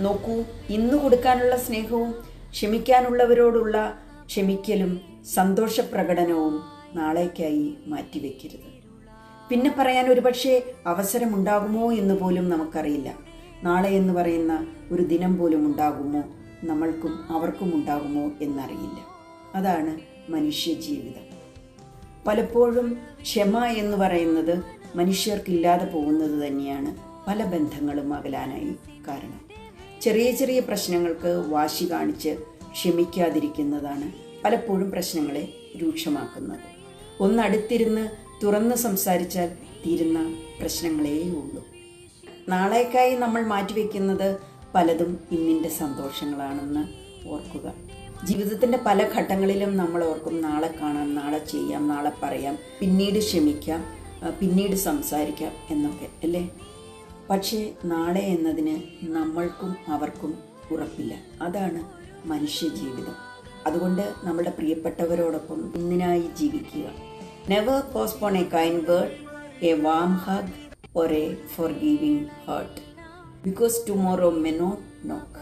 നോക്കൂ ഇന്ന് കൊടുക്കാനുള്ള സ്നേഹവും ക്ഷമിക്കാനുള്ളവരോടുള്ള ക്ഷമിക്കലും സന്തോഷപ്രകടനവും നാളേക്കായി മാറ്റിവെക്കരുത്. പിന്നെ പറയാൻ ഒരുപക്ഷെ അവസരമുണ്ടാകുമോ എന്ന് പോലും നമുക്കറിയില്ല. നാളെ എന്ന് പറയുന്ന ഒരു ദിനം പോലും ഉണ്ടാകുമോ നമ്മൾക്കും അവർക്കും ഉണ്ടാകുമോ എന്നറിയില്ല. അതാണ് മനുഷ്യ ജീവിതം പലപ്പോഴും ക്ഷമ എന്ന് പറയുന്നത് മനുഷ്യർക്കില്ലാതെ പോകുന്നത് തന്നെയാണ് പല ബന്ധങ്ങളും അകലാനായി കാരണം. ചെറിയ ചെറിയ പ്രശ്നങ്ങൾക്ക് വാശി കാണിച്ച് ക്ഷമിക്കാതിരിക്കുന്നതാണ് പലപ്പോഴും പ്രശ്നങ്ങളെ രൂക്ഷമാക്കുന്നത്. ഒന്നടുത്തിരുന്ന് തുറന്ന് സംസാരിച്ചാൽ തീരുന്ന പ്രശ്നങ്ങളേ ഉള്ളൂ. നാളേക്കായി നമ്മൾ മാറ്റിവെക്കുന്നത് പലതും ഇന്നിന്റെ സന്തോഷങ്ങളാണെന്ന് ഓർക്കുക. ജീവിതത്തിന്റെ പല ഘട്ടങ്ങളിലും നമ്മൾ ഓർക്കും നാളെ കാണാം നാളെ ചെയ്യാം നാളെ പറയാം പിന്നീട് ക്ഷമിക്കാം പിന്നീട് സംസാരിക്കാം എന്നൊക്കെ അല്ലേ? പക്ഷേ നാളെ എന്നതിന് നമ്മൾക്കും അവർക്കും ഉറപ്പില്ല. അതാണ് മനുഷ്യ ജീവിതം അതുകൊണ്ട് നമ്മുടെ പ്രിയപ്പെട്ടവരോടൊപ്പം ഇന്നിനായി ജീവിക്കുക. Never postpone a kind word a warm hug or a forgiving heart. Because tomorrow may not knock.